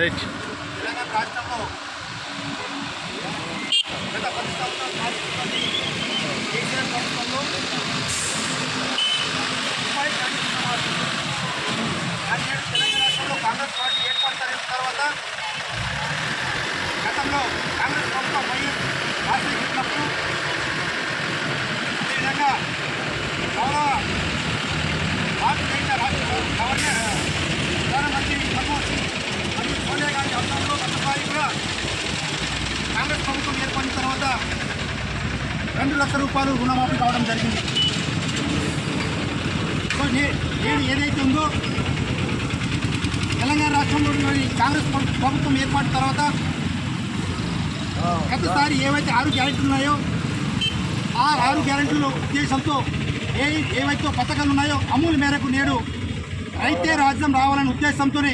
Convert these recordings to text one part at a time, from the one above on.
Right Telangana రాష్ట్రంలో గత పది సంవత్సరాలు కేసీఆర్ ప్రభుత్వంలో తెలంగాణ రాష్ట్రంలో కాంగ్రెస్ పార్టీ ఏర్పడతారైన తర్వాత గతంలో కాంగ్రెస్ ప్రభుత్వం వైఎస్ ఆశ్రయించినప్పుడు అదేవిధంగా గౌరవ భారతదేశ రాష్ట్ర గవర్నర్ ప్రధానమంత్రి మన్మోహన్ సింగ్. కాంగ్రెస్ ప్రభుత్వం ఏర్పడిన తర్వాత రెండు లక్షల రూపాయలు రుణమాఫీ కావడం జరిగింది. సో నే- ఏదైతే ఉందో తెలంగాణ రాష్ట్రంలో కాంగ్రెస్ ప్రభుత్వం ఏర్పడిన తర్వాత గతసారి ఏవైతే ఆరు గ్యారెంటీలు ఉన్నాయో ఆ ఆరు గ్యారెంటీల ఉద్దేశంతో ఏ ఏవైతే పథకాలు ఉన్నాయో అమూల్ మేరకు నేడు రైతే రాజ్యం రావాలనే ఉద్దేశంతోనే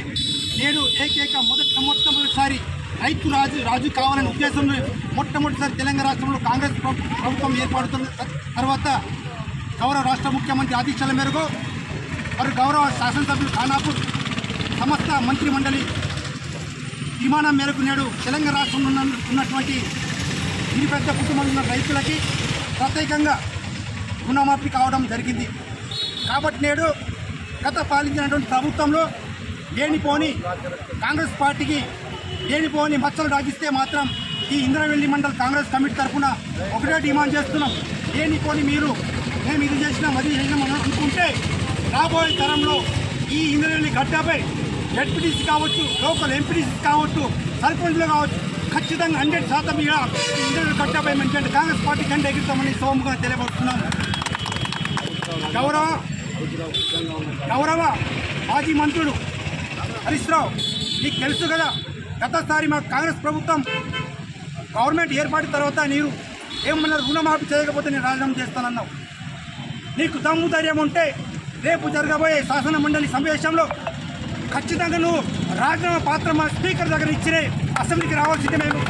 నేడు ఏకైక మొదటి మొట్టమొదటిసారి రైతు రాజు రాజు కావాలనే ఉద్దేశంలో మొట్టమొదటిసారి తెలంగాణ రాష్ట్రంలో కాంగ్రెస్ ప్రభుత్వం ఏర్పడుతున్న త- తర్వాత గౌరవ రాష్ట్ర ముఖ్యమంత్రి ఆదేశాల మేరకు వారు గౌరవ శాసనసభ్యులు ఖానాపూర్ సమస్త మంత్రి మండలి తీర్మానం మేరకు నేడు తెలంగాణ రాష్ట్రంలో ఉన్నటువంటి ఇరు పెద్ద కుటుంబంలో ఉన్న రైతులకి ప్రత్యేకంగా రుణమాఫీ కావడం జరిగింది. కాబట్టి నేడు గత పాలించినటువంటి ప్రభుత్వంలో లేనిపోని కాంగ్రెస్ పార్టీకి లేనిపోని మచ్చలు రాగిస్తే మాత్రం ఈ ఇంద్రవెల్లి మండల్ కాంగ్రెస్ కమిటీ తరఫున ఒకటే డిమాండ్ చేస్తున్నాం. లేనిపోని మీరు మేము ఇది చేసినాం అది చేసినాం అని అనుకుంటే రాబోయే తరంలో ఈ ఇంద్రవెల్లి గడ్డపై జడ్పీటీసీ కావచ్చు లోకల్ ఎంపీటీసీ కావచ్చు సర్పంచ్లు కావచ్చు ఖచ్చితంగా హండ్రెడ్ శాతం ఇలా ఇంద్రవెల్లి గడ్డపై మేము కాంగ్రెస్ పార్టీ కంటే ఎగురుతామని సోముగా తెలియబడుతున్నాం గౌరవ గౌరవ మాజీ మంత్రులు హరీష్ రావు నీకు తెలుసు కదా గతసారి మా కాంగ్రెస్ ప్రభుత్వం గవర్నమెంట్ ఏర్పాటు తర్వాత నీరు ఏమన్నా రుణమాఫీ చేయకపోతే నేను రాజీనామా చేస్తానన్నావు. నీకు దమ్ము ధైర్యం ఉంటే రేపు జరగబోయే శాసన మండలి సమావేశంలో ఖచ్చితంగా నువ్వు రాజీనామా పాత్ర మా స్పీకర్ దగ్గర ఇచ్చినే అసెంబ్లీకి రావాల్సిందే మేము!